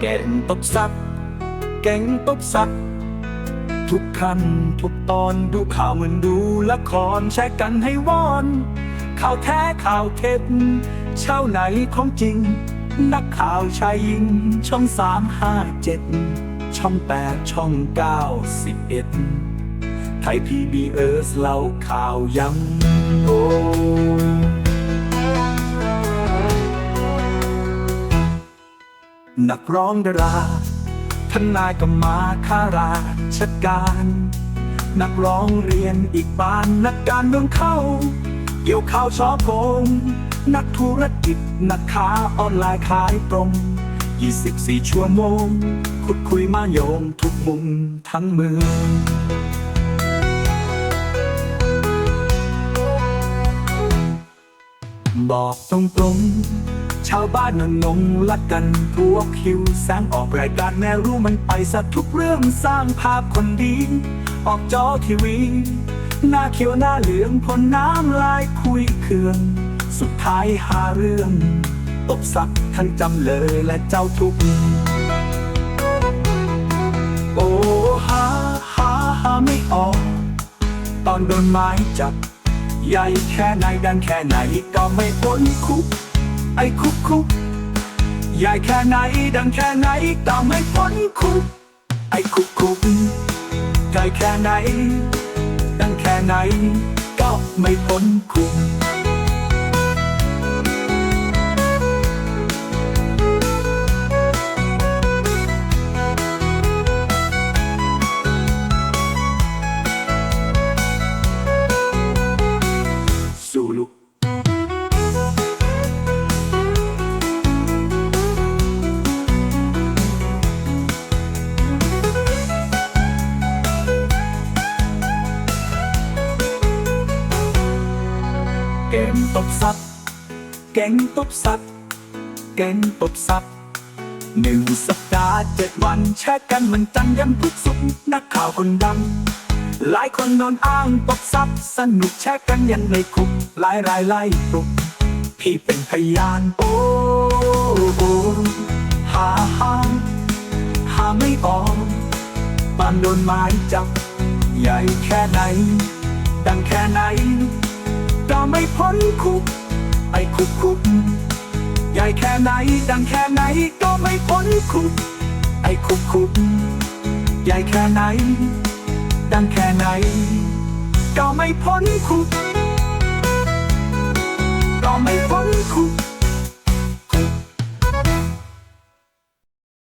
แก่งตบซับแก่งตบซับทุกคันทุกตอนดูข่าวเหมือนดูละครแชร์กันให้วอน ข่าวแท้ข่าวเท็จเช่าไหนของจริง นักข่าวชายหญิง ช่องสามห้าเจ็ดช่องแปดช่องเก้าสิบเอ็ดไทยพีบีเอสเล่าข่าวยังโอ นักร้องดาราทนายก็มาข้าราชการ นักร้องเรียนอีกบานนักการเมืองเข้า เกี่ยวข่าวชอโกงนักธุรกิจนักค้าออนไลน์ขายตรง 24 ชั่วโมง คุดคุยมาโยงทุกมุมทั้งเมืองบอกตรงๆ ชาวบ้านนนงลัดกันพวกคิวแสงออกรายการแม่รู้มันไปซะทุกเรื่องสร้างภาพคนดี ออกจอทีวี หน้าเขียวหน้าเหลืองพ่นน้ำลายคุยเคือง สุดท้ายหาเรื่อง ตบสักทั้งจำเลยและเจ้าทุกข์โอ้หาหาหาไม่ออก ตอนโดนไม้จับ ใหญ่แค่ไหนดังแค่ไหนก็ไม่พ้นคุก ไอ้คุกคุกใหญ่แค่ไหนดังแค่ไหนก็ไม่พ้นคุก ไอ้คุกคุกใหญ่แค่ไหน ดังแค่ไหนก็ไม่พ้นคุก เกมตบซับเก่งตบซับเก่งตบซับหนึ่งสัปดาห์เจ็ดวันแชร์กันมันจังกันทุกสุขนักข่าวคนดัง หลายคนนอนอ้างตบซับสนุกแชร์กันยันในคุกหลายรายไล่ปลุกพี่เป็นพยานโอ้โอ้หาหาหาไม่ออกปานโดนไม้จับ ใหญ่แค่ไหน ดังแค่ไหน ไม่พ้นคุก ไอ้คุกคุก ใหญ่แค่ไหนดังแค่ไหนก็ไม่พ้นคุก ไอ้คุกคุก ใหญ่แค่ไหน ดังแค่ไหน ก็ไม่พ้นคุก